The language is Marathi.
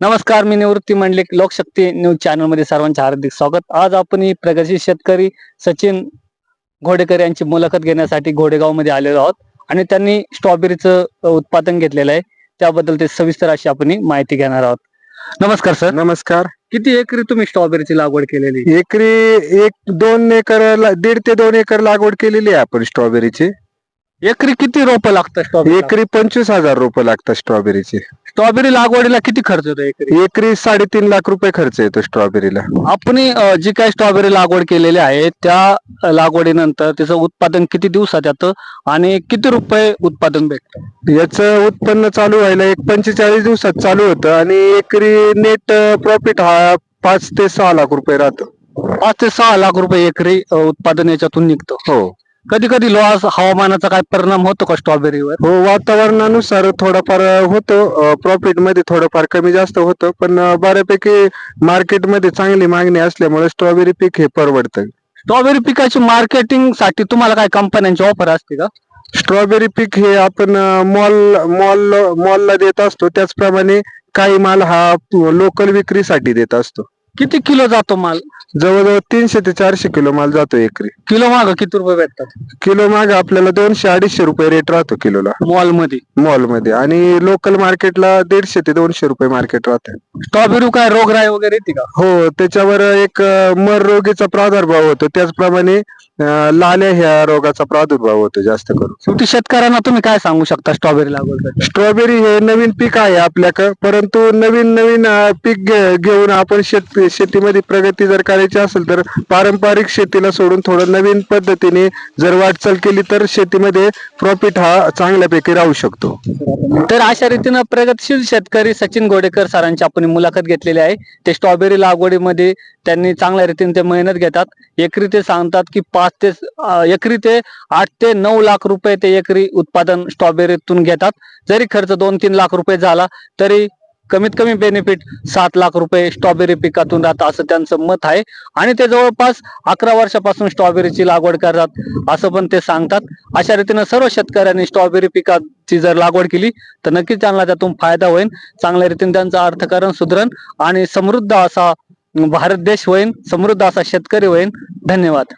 नमस्कार मी निवृत्ती मंडलिक लोकशक्ती न्यूज चॅनलमध्ये सर्वांचे हार्दिक स्वागत. आज आपण ही प्रगतशील शेतकरी सचिन घोडेकर यांची मुलाखत घेण्यासाठी घोडेगावमध्ये आलेलो आहोत आणि त्यांनी स्ट्रॉबेरीचं उत्पादन घेतलेलं आहे. त्याबद्दल ते सविस्तर अशी आपण माहिती घेणार आहोत. नमस्कार सर. नमस्कार. किती एकरी तुम्ही स्ट्रॉबेरीची लागवड केलेली? एकरी एक दोन एकर दीड ते दोन एकर लागवड केलेली आहे आपण स्ट्रॉबेरीची. एकरी किती रोपं लागतं स्ट्रॉबेरी एकरी पंचवीस हजार रुपये लागतात स्ट्रॉबेरीचे स्ट्रॉबेरी लागवडीला किती खर्च येतो एकरी? एकरी साडेतीन लाख रुपये खर्च येतो स्ट्रॉबेरीला आपण अ, जी काही स्ट्रॉबेरी लागवड केलेली आहे त्या लागवडीनंतर त्याचं उत्पादन किती दिवसात येतं आणि किती रुपये उत्पादन भेटतं? याचं उत्पन्न चालू व्हायला एक पंचेचाळीस दिवसात चालू होतं आणि एकरी नेट प्रॉफिट हा पाच ते सहा लाख रुपये राहतो. पाच ते सहा लाख रुपये एकरी अ, उत्पादन याच्यातून निघतं. हो. कधी कधी लॉस हवामानाचा काय परिणाम होतो का स्ट्रॉबेरीवर हो वातावरणानुसार थोडाफार होतो. प्रॉफिटमध्ये थोडंफार कमी जास्त होतं. पण बऱ्यापैकी मार्केटमध्ये चांगली मागणी असल्यामुळे स्ट्रॉबेरी पीक हे परवडतं. स्ट्रॉबेरी पिकाची मार्केटिंगसाठी तुम्हाला काय कंपन्यांची ऑफर असते का? स्ट्रॉबेरी पीक हे आपण मॉल मॉल मॉलला देत असतो. त्याचप्रमाणे काही माल हा लोकल विक्रीसाठी देत असतो. किती किलो जातो माल? जवळजवळ तीनशे ते चारशे किलो माल जातो एकरी. किलो माग किती रुपये भेटतात? किलो माग आपल्याला दोनशे अडीचशे रुपये रेट राहतो किलोला. मॉलमध्ये मॉलमध्ये आणि लोकल मार्केटला दीडशे ते दोनशे रुपये मार्केट राहतं. स्ट्रॉबेरी काय रोगराई वगैरे येते का? हो त्याच्यावर एक मर रोगीचा प्रादुर्भाव होतो. त्याचप्रमाणे अं, लाल्या ह्या रोगाचा प्रादुर्भाव होतो जास्त करून. शेवटी शेतकऱ्यांना तुम्ही काय सांगू शकता स्ट्रॉबेरी लागवड स्ट्रॉबेरी हे नवीन पीक आहे आपल्याकडं परंतु नवीन नवीन अं, पीक घे- घेऊन आपण शेत शेतीमध्ये प्रगती जर करायची असेल तर पारंपरिक शेतीला सोडून थोडं नवीन पद्धतीने जर वाटचाल केली तर शेतीमध्ये प्रॉफिट हा चांगल्यापैकी राहू शकतो. तर अशा रीतीनं प्रगतशील शेतकरी सचिन गोडेकर सरांची आपण मुलाखत घेतलेली आहे. ते स्ट्रॉबेरी लागवडीमध्ये त्यांनी चांगल्या रीतीने ते मेहनत घेतात. एकरी ते सांगतात की पाच ते एकरी ते आठ ते नऊ लाख रुपये ते एकरी उत्पादन स्ट्रॉबेरीतून घेतात. जरी खर्च दोन तीन लाख रुपये झाला तरी कमीत कमी बेनिफिट सात लाख रुपये स्ट्रॉबेरी पिकातून राहतं असं त्यांचं मत आहे. आणि ते जवळपास अकरा वर्षापासून स्ट्रॉबेरीची लागवड करतात असं पण ते सांगतात. अशा रीतीनं सर्व शेतकऱ्यांनी स्ट्रॉबेरी पिकाची जर लागवड केली तर नक्कीच त्यांना त्यातून फायदा होईल. चांगल्या रीतीने त्यांचं अर्थकारण सुधरण आणि समृद्ध असा भारत देश होईन समृद्ध असा शेतकरी होईन. धन्यवाद.